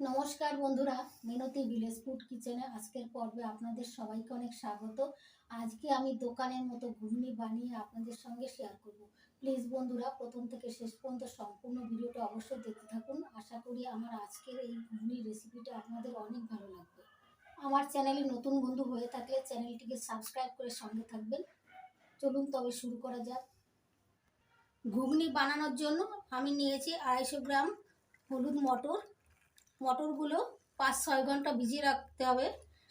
নমস্কার বন্ধুরা, মিনতি village food কিচেনে আজকের পর্বে আপনাদের সবাইকে অনেক স্বাগত। আজকে আমি দোকানের মতো ঘুগনি বানিয়ে আপনাদের সঙ্গে শেয়ার করব। প্লিজ বন্ধুরা, প্রথম থেকে শেষ পর্যন্ত সম্পূর্ণ ভিডিওটা অবশ্যই দেখতে থাকুন। আশা করি আমার আজকের এই ঘুগনির রেসিপিটা আপনাদের অনেক ভালো লাগবে। আমার চ্যানেলে নতুন বন্ধু হয়ে থাকলে চ্যানেলটিকে সাবস্ক্রাইব করে সঙ্গে থাকবেন। চলুন তবে শুরু করা যাক। ঘুগনি বানানোর জন্য আমি নিয়েছি আড়াইশো গ্রাম হলুদ মটর মটরগুলো পাঁচ ছয় ঘণ্টা ভিজিয়ে রাখতে হবে।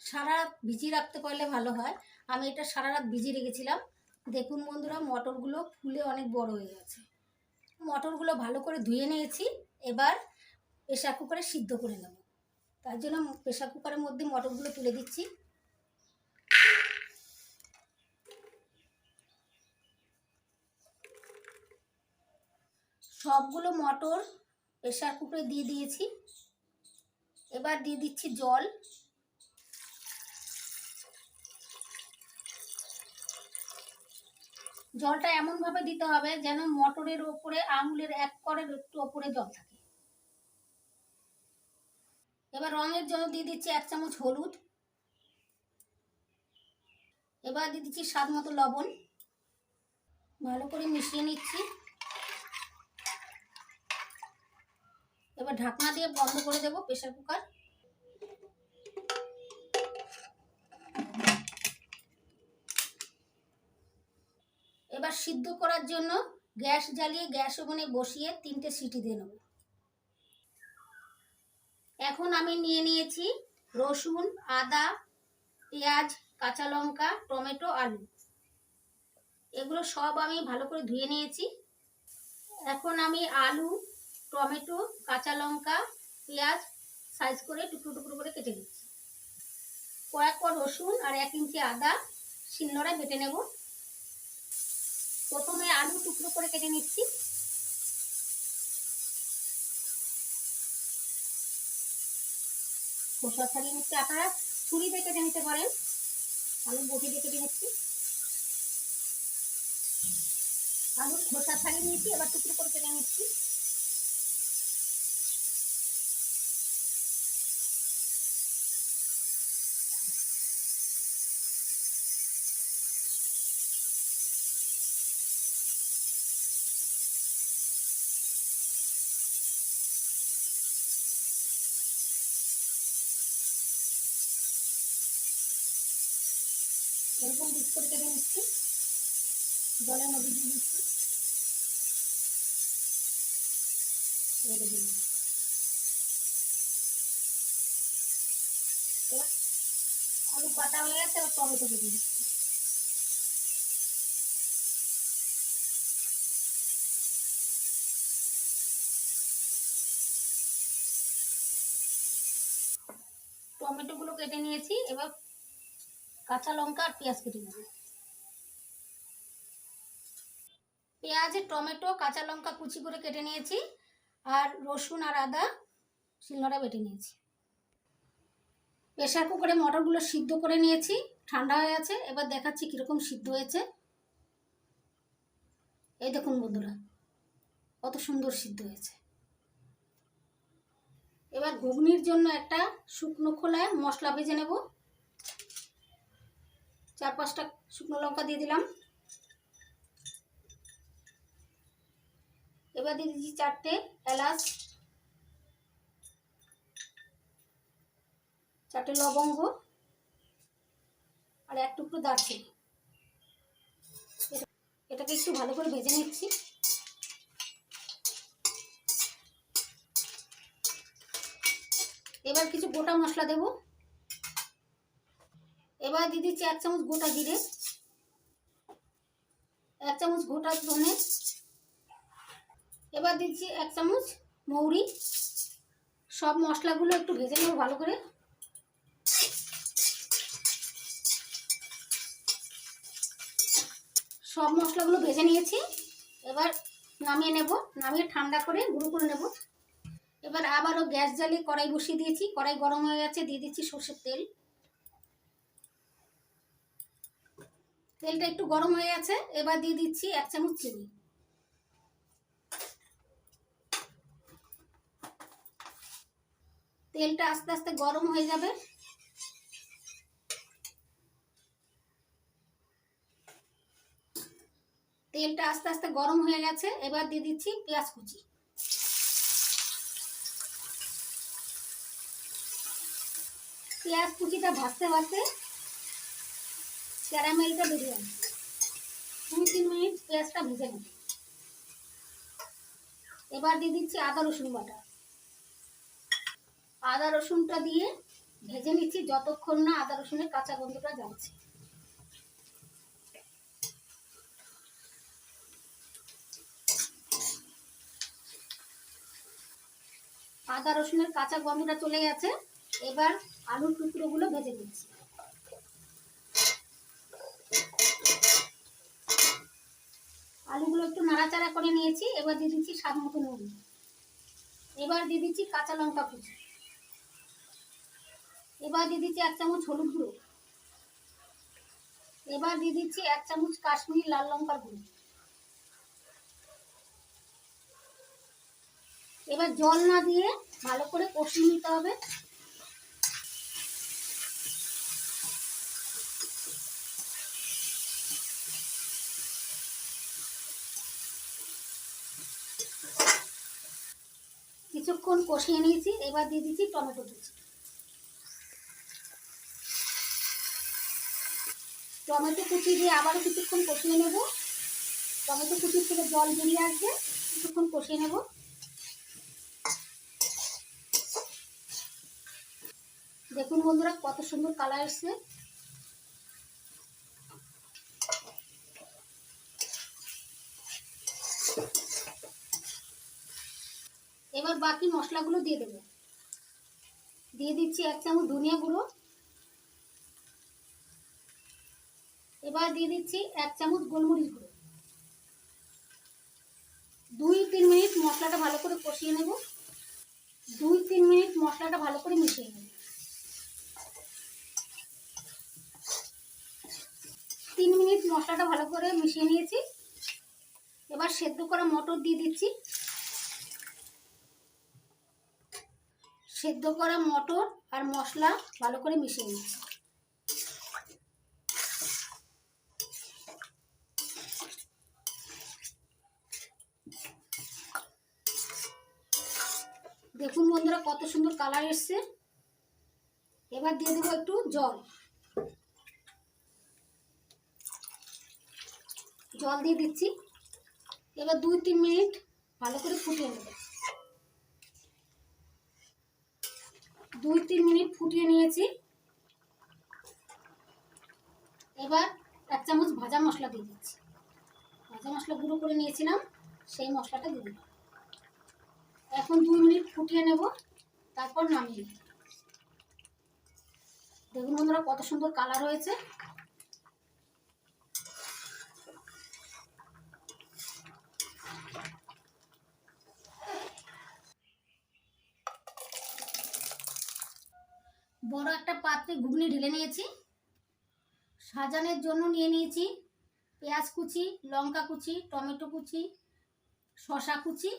সারা রাত ভিজিয়ে রাখতে পারলে ভালো হয়। আমি এটা সারা রাত ভিজিয়ে রেখেছিলাম। দেখুন বন্ধুরা, মটরগুলো ফুলে অনেক বড় হয়ে গেছে। মটরগুলো ভালো করে ধুয়ে নিয়েছি। এবার প্রেশার কুকারে সিদ্ধ করে নেব। তার জন্য প্রেশার কুকারের মধ্যে মটরগুলো তুলে দিচ্ছি। সবগুলো মটর প্রেশার কুকারে দিয়ে দিয়েছি। এবার দিয়ে দিচ্ছি জল। জলটা এমনভাবে দিতে হবে যেন মটরের ওপরে, আঙুলের এক করের একটু ওপরে জল থাকে। এবার রঙের জন্য দিয়ে দিচ্ছি এক চামচ হলুদ। এবার দিয়ে দিচ্ছি স্বাদ মতো লবণ। ভালো করে মিশিয়ে নিচ্ছি। এবার ঢাকনা দিয়ে বন্ধ করে দেবো প্রেশার কুকার। এবার সিদ্ধ করার জন্য গ্যাস জ্বালিয়ে গ্যাস ওভেনে বসিয়ে তিনটে সিটি দিয়ে নেব। এখন আমি নিয়ে নিয়েছি রসুন, আদা, পেঁয়াজ, কাঁচা লঙ্কা, টমেটো, আলু। এগুলো সব আমি ভালো করে ধুয়ে নিয়েছি। এখন আমি আলু টমেটো, কাঁচা লঙ্কা, পেঁয়াজ সাইজ করে টুকরো টুকরো করে কেটে দিচ্ছি কয়েক পর রসুন আর এক ইঞ্চি আদা শিলনোড়ায় বেটে নেব। প্রথমে আলু টুকরো করে কেটে নিচ্ছি। খোসা ছাড়িয়ে নিচ্ছি। আপনারা ছুরি দিয়ে কেটে নিতে পারেন। আলু বটি দিয়ে কেটে নিচ্ছি। আলুর খোসা ছাড়িয়ে নিচ্ছি এবার টুকরো করে কেটে নিচ্ছি। এরকম করে কেটে নিচ্ছি। জলের মধ্যে দিয়ে দিচ্ছি। আলু পাতা হয়ে গেছে, এবার টমেটো কেটে দিচ্ছি। টমেটোগুলো কেটে নিয়েছি, এবার কাঁচা লঙ্কা আর পেঁয়াজ কেটে নেব। পেঁয়াজ, টমেটো, কাঁচা লঙ্কা কুচি করে কেটে নিয়েছি, আর রসুন আর আদা শিলনোড়া বেটে নিয়েছি। প্রেশার কুকারে মটরগুলো সিদ্ধ করে নিয়েছি, ঠান্ডা হয়ে আছে এবার দেখাচ্ছি কীরকম সিদ্ধ হয়েছে। এই দেখুন বন্ধুরা, কত সুন্দর সিদ্ধ হয়েছে। এবার ঘুগনির জন্য একটা শুকনো খোলায় মশলা ভেজে নেব। চার পাঁচটা শুকনো লঙ্কা দিয়ে দিলাম। এবার দিয়ে দিচ্ছি চারটে এলাচ, চারটে লবঙ্গ আর এক টুকরো দারচিনি। এটাকে একটু ভালো করে ভেজে নিচ্ছি। এবার কিছু গোটা মশলা দেবো। এবার দিয়ে দিচ্ছি এক চামচ গোটা জিরে, এক চামচ গোটা ধনে, এবার দিচ্ছি এক চামচ মৌরি, সব মশলাগুলো একটু ভেজে নেব ভালো করে। সব মশলাগুলো ভেজে নিয়েছি, এবার নামিয়ে নেব, নামিয়ে ঠান্ডা করে গুঁড়ো করে নেব। এবার আবারও গ্যাস জ্বালিয়ে কড়াই বসিয়ে দিয়েছি, কড়াই গরম হয়ে গেছে, দিয়ে দিচ্ছি সর্ষের তেল। তেলটা একটু গরম হয়ে গেছে, এবার দিয়ে দিচ্ছি এক চামচ চিনি। তেলটা আস্তে আস্তে গরম হয়ে যাবে। তেলটা আস্তে আস্তে গরম হয়ে গেছে, এবার দিয়ে দিচ্ছি পেঁয়াজ কুচি। পেঁয়াজ কুচিটা ভাজতে ভাজতে ক্যারামেলটা বেরিয়ে আসবে দুই তিন মিনিট পেঁয়াজটা ভেজে নেব এবার দিয়ে দিচ্ছি আদা, রসুন বাটা। আদা, রসুনটা দিয়ে ভেজে নিচ্ছি যতক্ষণ না আদা, রসুনের কাঁচা গন্ধটা যাচ্ছে। আদা, রসুনের কাঁচা গন্ধটা চলে গেছে। এবার আলুর টুকরোগুলো ভেজে দিচ্ছি আলুগুলো একটু নাড়াচাড়া করে নিয়েছি, এবার দিয়ে দিচ্ছি স্বাদ মতো নুন। এবার দিয়ে দিচ্ছি কাঁচা লঙ্কা কুচি এবার দিয়ে দিচ্ছি এক চামচ হলুদ গুঁড়ো। এবার দিয়ে দিচ্ছি এক চামচ কাশ্মীরি লাল লঙ্কার গুঁড়ো। এবার জল না দিয়ে ভালো করে কষিয়ে নিতে হবে। কিছুক্ষণ কষিয়ে নিয়েছি, এবার দিয়ে দিচ্ছি টমেটো কুচি টমেটো কুচি দিয়ে আবারও কিছুক্ষণ কষিয়ে নেব। টমেটো কুচির থেকে জল বেরিয়ে আসবে, কিছুক্ষণ কষিয়ে নেব। দেখুন বন্ধুরা, কত সুন্দর কালার এসছে। এবার বাকি মশলাগুলো দিয়ে দেবো। দিয়ে দিচ্ছি এক চামচ ধনিয়া গুঁড়ো। এবার দিয়ে দিচ্ছি এক চামচ গোলমরিচ গুঁড়ো। দুই তিন মিনিট মশলাটা ভালো করে কষিয়ে নেব। দুই তিন মিনিট মশলাটা ভালো করে মিশিয়ে নেব। তিন মিনিট মশলাটা ভালো করে মিশিয়ে নিয়েছি। এবার সেদ্ধ করা মটর দিয়ে দিচ্ছি। সেদ্ধ করা মটর আর মশলা ভালো করে মিশিয়ে নিচ্ছি। দেখুন বন্ধুরা কত সুন্দর কালার এসছে। এবার দিয়ে দেবো একটু জল। জল দিয়ে দিচ্ছি। এবার দুই তিন মিনিট ভালো করে ফুটিয়ে নেব। দুই তিন মিনিট ফুটিয়ে নিয়েছি। এবার এক চামচ ভাজা মশলা দিয়ে দিচ্ছি। ভাজা মশলা গুঁড়ো করে নিয়েছিলাম, সেই মশলাটা দিয়ে দিলাম। এখন দুই মিনিট ফুটিয়ে নেব, তারপর নামিয়ে দেখুন বন্ধুরা, কত সুন্দর কালার হয়েছে। বড় একটা পাত্রে ঘুগনি ঢেলে নিয়েছি। সাজানোর জন্য নিয়ে নিয়েছি পেঁয়াজ কুচি, লঙ্কা কুচি, টমেটো কুচি শশা কুচি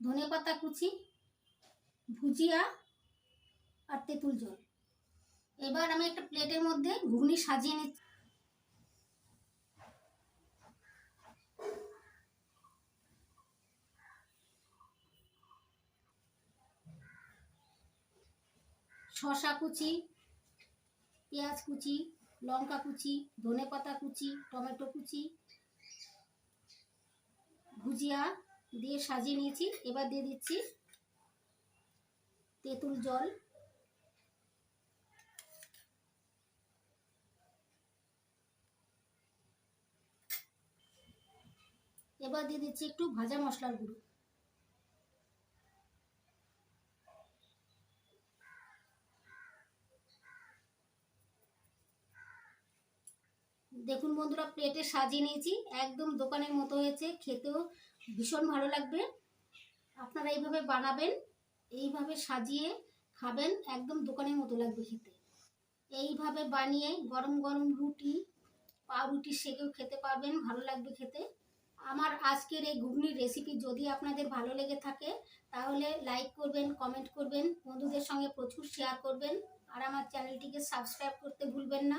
ধনে পাতা কুচি, ভুজিয়া আর তেঁতুল জল এবার আমি একটা প্লেটের মধ্যে ঘুগনি সাজিয়ে নিচ্ছি। শশা কুচি, পেঁয়াজ কুচি, লঙ্কা কুচি, ধনে পাতা কুচি, টমেটো কুচি, ভুজিয়া দিয়ে সাজিয়ে নিয়েছি। এবার দিয়ে দিচ্ছি তেঁতুল জল। এবার দিয়ে দিচ্ছি একটু ভাজা মশলার গুঁড়ো। দেখুন বন্ধুরা, প্লেটে সাজিয়ে নিয়েছি। একদম দোকানের মতো হয়েছে, খেতেও ভীষণ ভালো লাগবে। আপনারা এইভাবে বানাবেন, এইভাবে সাজিয়ে খাবেন, একদম দোকানের মতো লাগবে খেতে। এইভাবে বানিয়ে গরম গরম রুটি, পাউরুটি সেকেও খেতে পারবেন, ভালো লাগবে খেতে। আমার আজকের এই ঘুগনির রেসিপি যদি আপনাদের ভালো লেগে থাকে, তাহলে লাইক করবেন কমেন্ট করবেন, বন্ধুদের সঙ্গে প্রচুর শেয়ার করবেন। আর আমার চ্যানেলটিকে সাবস্ক্রাইব করতে ভুলবেন না।